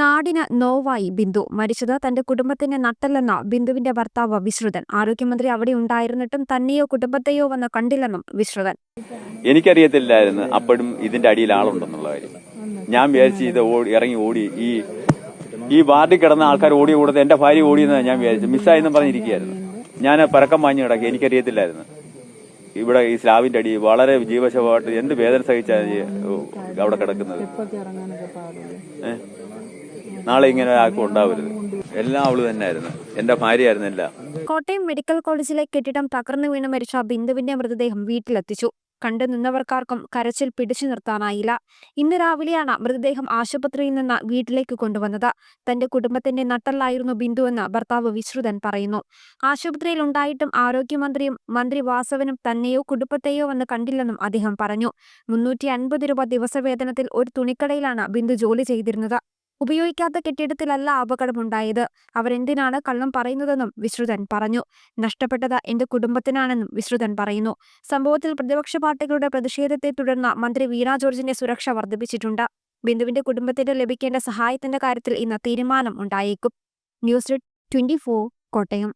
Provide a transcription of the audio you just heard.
നാടിന് നോവായി ബിന്ദു മരിച്ചത് തന്റെ കുടുംബത്തിന് നട്ടല്ലെന്ന ബിന്ദുവിന്റെ ഭർത്താവ് വിശ്രുതൻ. ആരോഗ്യമന്ത്രി അവിടെ ഉണ്ടായിരുന്നിട്ടും തന്നെയോ കുടുംബത്തെയോ വന്ന് കണ്ടില്ലെന്നും വിശ്രുതൻ. എനിക്കറിയത്തില്ലായിരുന്നു അപ്പോഴും ഇതിന്റെ അടിയിൽ ആളുണ്ടെന്നുള്ള കാര്യം. ഞാൻ വിചാരിച്ചു ഇത് ഓടി ഇറങ്ങി ഓടി ഈ ഈ വാർഡിൽ കിടന്ന ആൾക്കാർ ഓടി കൂടത്ത് എന്റെ ഭാര്യ ഓടിയെന്ന് ഞാൻ വിചാരിച്ചു മിസ്സായെന്നും പറഞ്ഞിരിക്കുകയായിരുന്നു. ഞാൻ പരക്കം വാങ്ങി കിടക്കി എനിക്കറിയത്തില്ലായിരുന്നു. ഇവിടെ ഈ സ്ലാവിന്റെ അടി വളരെ ജീവശമായിട്ട് എന്ത് വേദന സഹിച്ചാണ് അവിടെ കിടക്കുന്നത്. ഇപ്പൊക്കെ ഇറങ്ങാനൊക്കെ പാടില്ല ഏ? നാളെ ഇങ്ങനെ ആർക്കും ഉണ്ടാവരുത്. എല്ലാം അവൾ തന്നെയായിരുന്നു. എന്റെ ഭാര്യയായിരുന്നു എല്ലാം. കോട്ടയം മെഡിക്കൽ കോളേജിലെ കെട്ടിടം തകർന്നു വീണ് മരിച്ച ബിന്ദുവിന്റെ മൃതദേഹം വീട്ടിലെത്തിച്ചു. കണ്ടു നിന്നവർക്കാർക്കും കരച്ചിൽ പിടിച്ചു നിർത്താനായില്ല. ഇന്ന് രാവിലെയാണ് മൃതദേഹം ആശുപത്രിയിൽ നിന്ന് വീട്ടിലേക്ക് കൊണ്ടുവന്നത്. തന്റെ കുടുംബത്തിന്റെ നട്ടല്ലായിരുന്നു ബിന്ദു എന്ന് ഭർത്താവ് വിശ്രുതൻ പറയുന്നു. ആശുപത്രിയിൽ ഉണ്ടായിട്ടും ആരോഗ്യമന്ത്രിയും മന്ത്രി വാസവനും തന്നെയോ കുടുംബത്തെയോ വന്ന് കണ്ടില്ലെന്നും അദ്ദേഹം പറഞ്ഞു. മുന്നൂറ്റി അൻപത് രൂപ ദിവസവേതനത്തിൽ ഒരു തുണിക്കടയിലാണ് ബിന്ദു ജോലി ചെയ്തിരുന്നത്. ഉപയോഗിക്കാത്ത കെട്ടിടത്തിലല്ല അപകടമുണ്ടായത്. അവരെന്തിനാണ് കള്ളം പറയുന്നതെന്നും വിശ്രുതൻ പറഞ്ഞു. നഷ്ടപ്പെട്ടത് എന്റെ കുടുംബത്തിനാണെന്നും വിശ്രുതൻ പറയുന്നു. സംഭവത്തിൽ പ്രതിപക്ഷ പാർട്ടികളുടെ പ്രതിഷേധത്തെ തുടർന്ന് മന്ത്രി വീണ ജോർജിന്റെ സുരക്ഷ വർദ്ധിപ്പിച്ചിട്ടുണ്ട്. ബിന്ദുവിന്റെ കുടുംബത്തിന് ലഭിക്കേണ്ട സഹായത്തിന്റെ കാര്യത്തിൽ ഇന്ന് തീരുമാനം ഉണ്ടായേക്കും. News desk twenty Kottayam.